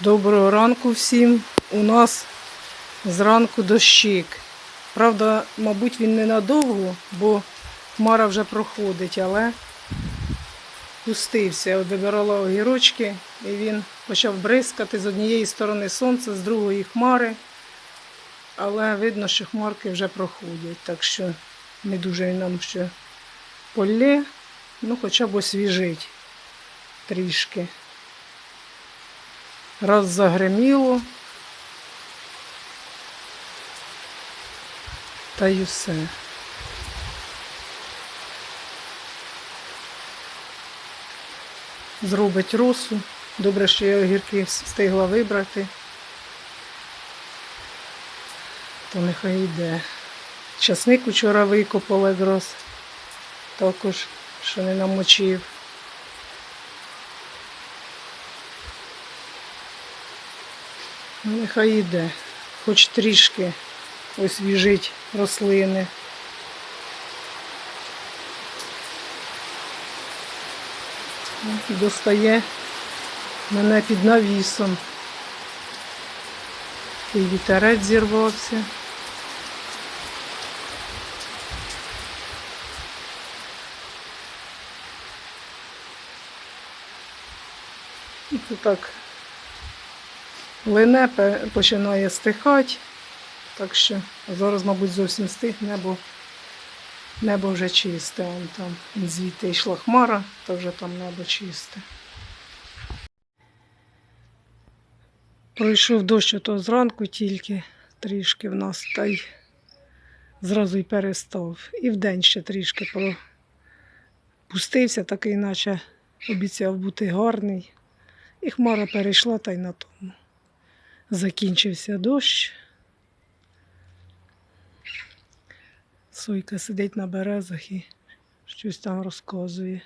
Доброго ранку всім. У нас зранку дощик. Правда, мабуть, він ненадовго, бо хмара вже проходить, але пустився. От вибирала огірочки, і він почав бризкати з однієї сторони сонце, з другої хмари. Але видно, що хмарки вже проходять, так що не дуже нам ще полє, ну хоча б освіжить трішки. Раз загриміло. Та й усе. Зробить росу. Добре, що я огірки встигла вибрати. То нехай йде. Часник учора викопала якраз. Також, що не намочив. Нехай йде. Хоч трішки освіжить рослини. Ну, Достає мене під навісом. І вітерець зірвався. І це так Лине починає стихати, так що зараз, мабуть, зовсім стихне, бо небо вже чисте. Вон там звідти йшла хмара, то вже там небо чисте. Пройшов дощ ото зранку тільки трішки в нас, та й зразу й перестав. І вдень ще трішки пропустився, такий, наче обіцяв бути гарний. І хмара перейшла та й на тому. Закінчився дощ. Сойка сидить на березах і щось там розказує.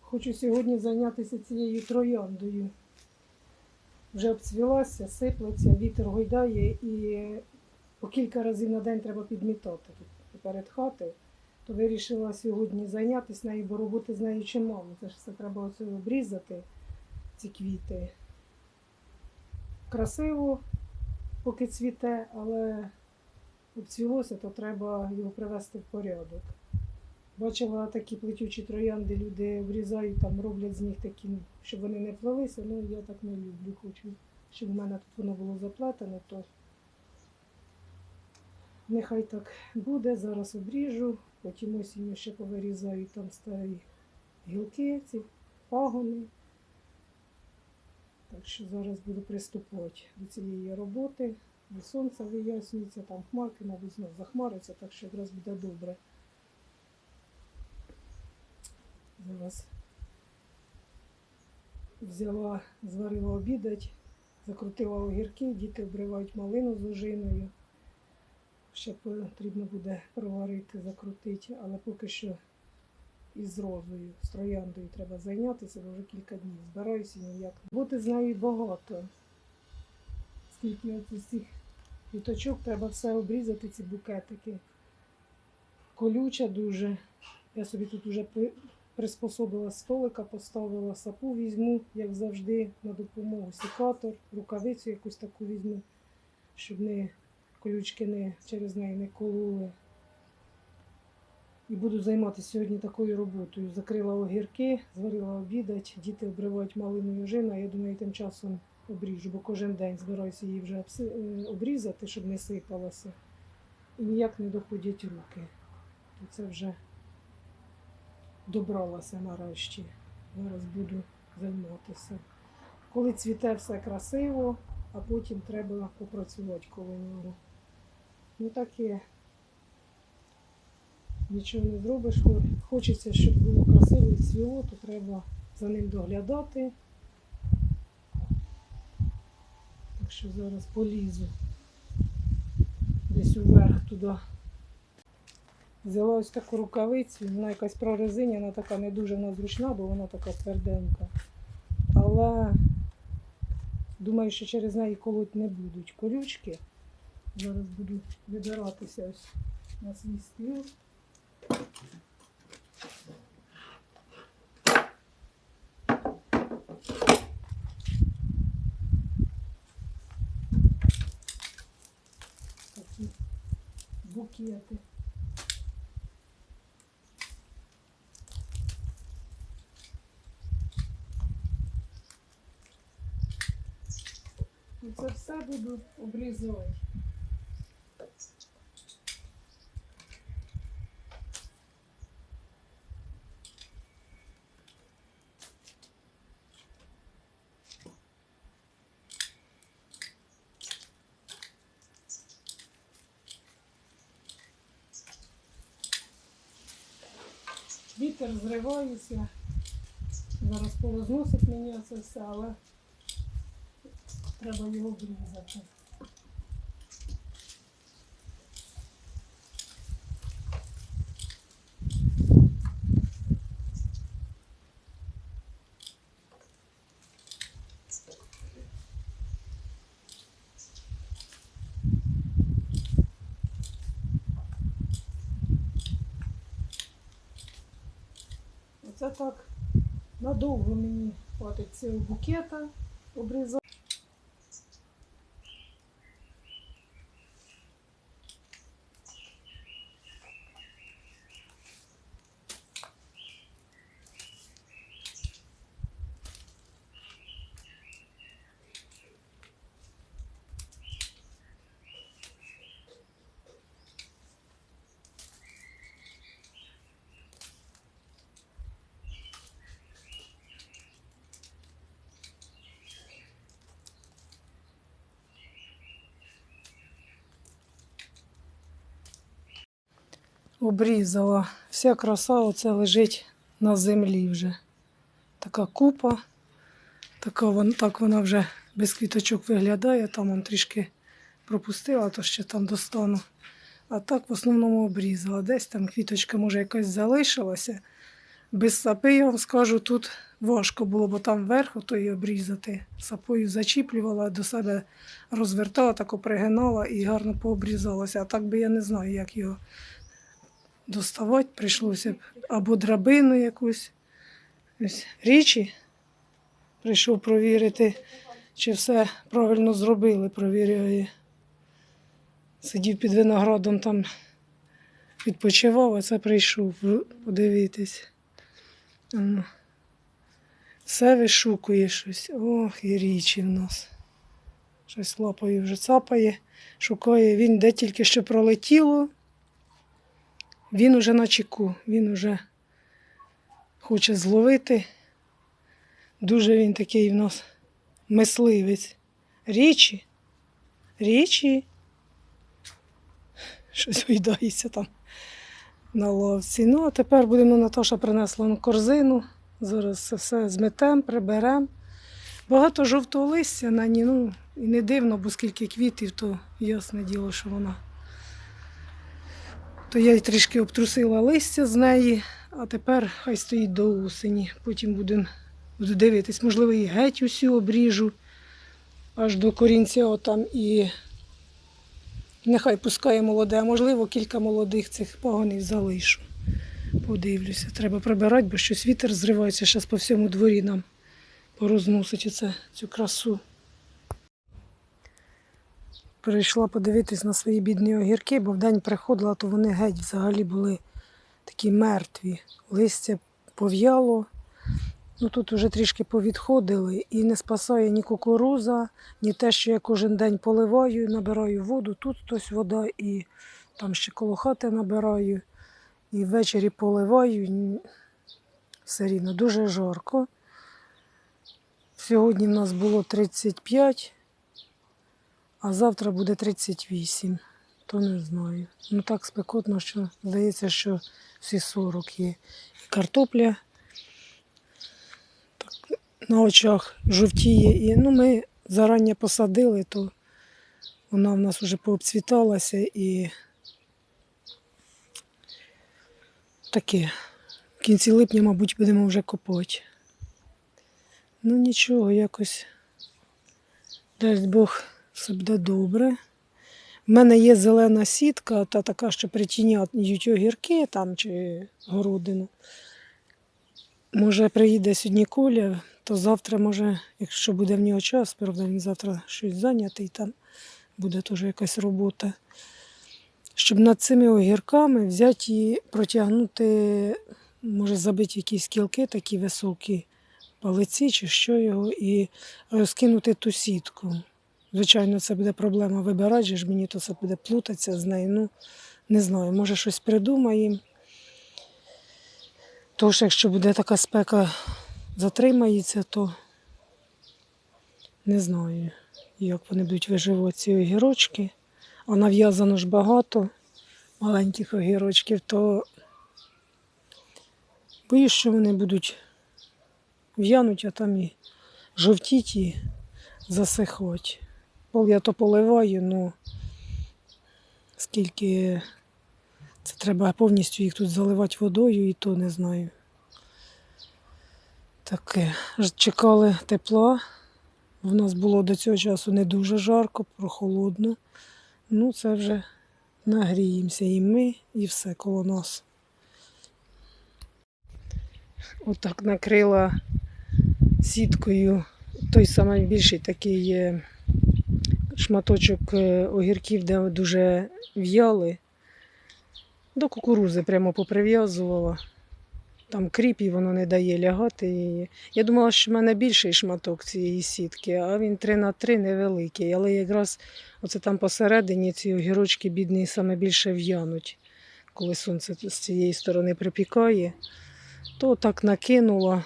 Хочу сьогодні зайнятися цією трояндою. Вже обцвілася, сиплеться, вітер гойдає і по кілька разів на день треба підмітати перед хатою. То вирішила сьогодні зайнятися нею, бо роботи з нею чимало. Це ж все треба оце обрізати, ці квіти. Красиво, поки цвіте, але обцвілося, то треба його привести в порядок. Бачила такі плетючі троянди, люди обрізають, там роблять з них такі, щоб вони не плелися. Ну я так не люблю. Хочу, щоб у мене тут воно було заплетено, то Нехай так буде, зараз обріжу, потім осінню ще повирізаю там старі гілки, ці пагони. Так що зараз буду приступати до цієї роботи. Бо сонце вияснюється, там хмарки, мабуть, знов захмариться, так що якраз буде добре. Зараз взяла, зварила обідать, закрутила огірки, діти обривають малину з ожиною. Ще потрібно буде проварити, закрутити, але поки що із розою, з трояндою треба зайнятися, бо вже кілька днів збираюся ніяк. Бути з нею багато. Скільки оцих цих квіточок, треба все обрізати, ці букетики. Колюча дуже. Я собі тут вже приспособила столика, поставила сапу, візьму, як завжди, на допомогу секатор, рукавицю якусь таку візьму, щоб не колючки не, через неї не кололи. І буду займатися сьогодні такою роботою. Закрила огірки, зварила обідать, діти обривають малину южину, а я думаю, тим часом обріжу, бо кожен день збираюся її вже е, обрізати, щоб не сипалася. І ніяк не доходять руки. То це вже добралася нарешті. Зараз буду займатися. Коли цвіте все красиво, а потім треба попрацювати коло нього. Ну таке. Нічого не зробиш. Хочеться, щоб було красиво і цвіло, то треба за ним доглядати. Так що зараз полізу десь уверх туди. Взяла ось таку рукавицю, вона якась прорезиняна, така не дуже вона зручна, бо вона така тверденька. Але думаю, що через неї колоть не будуть колючки. Зараз буду вибиратися ось на свій стіл. Такі букети. І це все буду обрізувати. Вітер зривається. Зараз повозносить мені це все, але треба його обрізати. Оце так надовго мені хватить цього букета обрізати. Обрізала. Вся краса оце лежить на землі вже. Така купа. Така вон, так вона вже без квіточок виглядає. Там он трішки пропустила, то ще там достану. А так в основному обрізала. Десь там квіточка, може, якась залишилася. Без сапи, я вам скажу, тут важко було, бо там вверху то і обрізати. Сапою зачіплювала, до себе розвертала, так пригинала і гарно пообрізалася. А так би я не знаю, як його доставати прийшлося або драбину якусь. Річі. Прийшов провірити, чи все правильно зробили, провіряє. Сидів під виноградом там відпочивав, а це прийшов подивитись. Все вишукує щось. Ох, і річі в нас. Щось лапою вже цапає, шукає. Він де тільки що пролетіло. Він уже на чеку, він уже хоче зловити. Дуже він такий в нас мисливець. Річі, річі. Щось уйдається там на лавці. Ну, а тепер будемо, Наташа принесла на корзину. Зараз це все зметемо, приберемо. Багато жовтого листя на ній, ну і не дивно, бо скільки квітів, то ясне діло, що вона то я й трішки обтрусила листя з неї, а тепер хай стоїть до осені. Потім буду, буду дивитись, можливо, і геть усю обріжу аж до корінця отам і нехай пускає молоде, а можливо, кілька молодих цих пагонів залишу. Подивлюся, треба прибирати, бо щось вітер зривається зараз по всьому дворі нам порозносить оце, цю красу. Прийшла подивитись на свої бідні огірки, бо вдень приходила, то вони геть взагалі були такі мертві. Листя пов'яло. Ну тут вже трішки повідходили і не спасає ні кукуруза, ні те, що я кожен день поливаю, набираю воду. Тут хтось вода і там ще коло хати набираю. І ввечері поливаю. Все рівно дуже жарко. Сьогодні в нас було 35, а завтра буде 38. То не знаю. Ну так спекотно, що здається, що всі 40 є. І картопля так, на очах жовтіє. І, ну, ми зарані посадили, то вона в нас вже пообцвіталася і таке. В кінці липня, мабуть, будемо вже копати. Ну нічого, якось дасть Бог все буде добре. В мене є зелена сітка, та така, що притіняють огірки там чи городину. Може, приїде сьогодні Коля, то завтра, може, якщо буде в нього час, правда, він завтра щось зайнятий, там буде теж якась робота. Щоб над цими огірками взяти і протягнути, може, забити якісь кілки такі високі палиці чи що його, і розкинути ту сітку. Звичайно, це буде проблема вибирати, ж мені то це буде плутатися з нею. Ну, не знаю, може щось придумаємо. Тож, якщо буде така спека затримається, то не знаю, як вони будуть виживати ці огірочки. А нав'язано ж багато маленьких огірочків, то боюсь, що вони будуть в'януть, а там і жовтіть і засихати. Пол я то поливаю, ну скільки це треба повністю їх тут заливати водою, і то не знаю. Таке. Чекали тепла. В нас було до цього часу не дуже жарко, прохолодно. Ну, це вже нагріємося і ми, і все коло нас. Отак накрила сіткою той самий більший такий шматочок е, огірків, де дуже в'яли. До кукурузи прямо поприв'язувала. Там кріп і воно не дає лягати. Я думала, що в мене більший шматок цієї сітки, а він 3 на 3 невеликий. Але якраз оце там посередині ці огірочки бідні саме більше в'януть, коли сонце з цієї сторони припікає. То так накинула,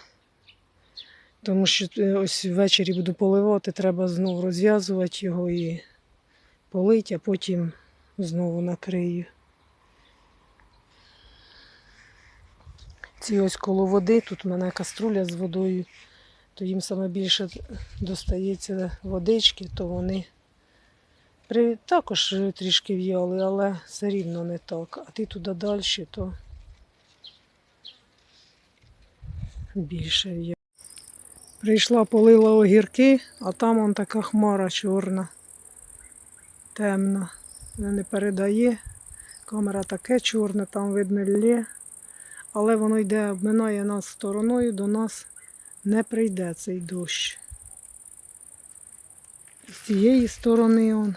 тому що е, ось ввечері буду поливати, треба знову розв'язувати його і полити, а потім знову накрию. Ці ось коло води, тут у мене каструля з водою, то їм саме більше достається водички, то вони також трішки в'яли, але все рівно не так. А ти туди далі, то більше в'яли. Прийшла, полила огірки, а там он така хмара чорна, темна. Вона не передає. Камера таке чорне, там видно лє але воно йде, обминає нас стороною, до нас не прийде цей дощ. З цієї сторони он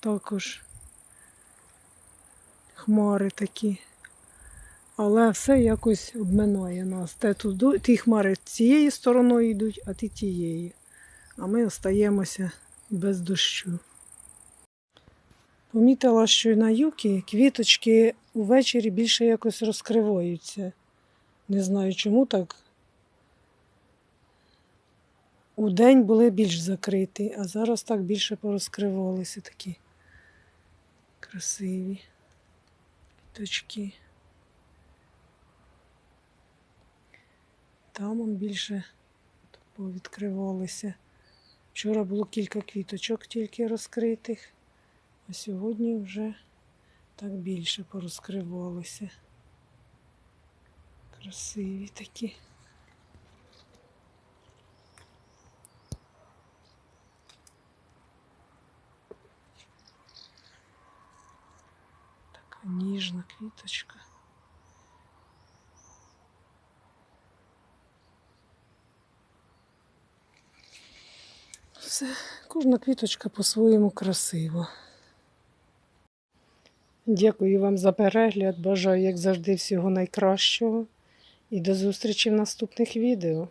також хмари такі. Але все якось обминає нас. Те туди, ті хмари цією стороною йдуть, а ті тією. А ми остаємося без дощу. Помітила, що на юкі квіточки увечері більше якось розкриваються. Не знаю, чому так. У день були більш закриті, а зараз так більше порозкривалися такі красиві квіточки. Там он більше повідкривалися. Вчора було кілька квіточок тільки розкритих. А сьогодні вже так більше порозкривалося. Красиві такі. Така ніжна квіточка. Все, кожна квіточка по-своєму красива. Дякую вам за перегляд. Бажаю, як завжди, всього найкращого. І до зустрічі в наступних відео.